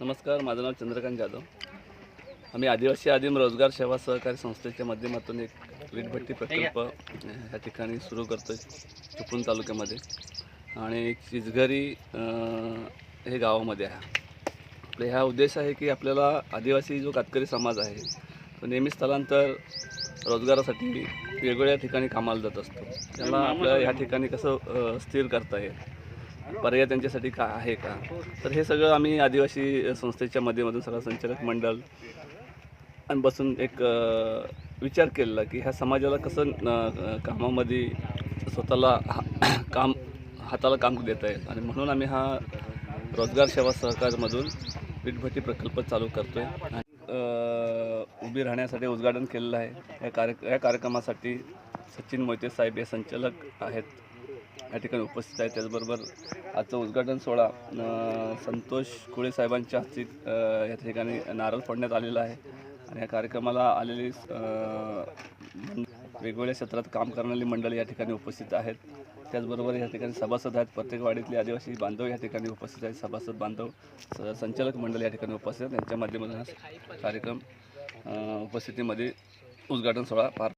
नमस्कार माझं नाव चंद्रकांत जाधव. आम्ही आदिवासी आदिम रोजगार सेवा सहकारी संस्थेच्या माध्यमातून एक वीटभट्टी प्रकल्प ह्या ठिकाणी सुरू करतो आहे चिपळूण तालुक्यामध्ये. आणि चिचघरी हे गावामध्ये आहे. आपले ह्या उद्देश आहे की आपल्याला आदिवासी जो कातकरी समाज आहे तो नेहमी स्थलांतर रोजगारासाठी वेगवेगळ्या ठिकाणी कामाला जात असतो. त्याला आपल्या ह्या ठिकाणी कसं स्थिर करता येईल? पर्याय त्यांच्यासाठी का आहे का? तर हे सगळं आम्ही आदिवासी संस्थेच्या माध्यमातून सगळं संचालक मंडळ आणि बसून एक विचार केलेला की ह्या समाजाला कसं कामामध्ये स्वतःला हा- काम हाताला काम देता येईल. आणि म्हणून आम्ही हा रोजगार सेवा सहकारमधून वीटभट्टी प्रकल्प चालू करतो आहे उभी राहण्यासाठी उद्घाटन केलेलं आहे. या कार्य या कार्यक्रमासाठी सचिन मोहिते साहेब हे संचालक आहेत. या ठिकाणी उपस्थित आहेत त्याचबरोबर आजचा उद्घाटन सोहळा संतोष कुळे साहेबांच्या हस्ते या ठिकाणी नारळ फोडण्यात आलेला आहे. आणि या कार्यक्रमाला आलेली वेगवेगळ्या क्षेत्रात काम करणारी मंडळी या ठिकाणी उपस्थित आहेत. त्याचबरोबर या ठिकाणी सभासद आहेत. प्रत्येक वाडीतले आदिवासी बांधव या ठिकाणी उपस्थित आहेत. सभासद बांधव संचालक मंडळ या ठिकाणी उपस्थित आहेत. त्यांच्या माध्यमातून हा कार्यक्रम उपस्थितीमध्ये उद्घाटन सोहळा पार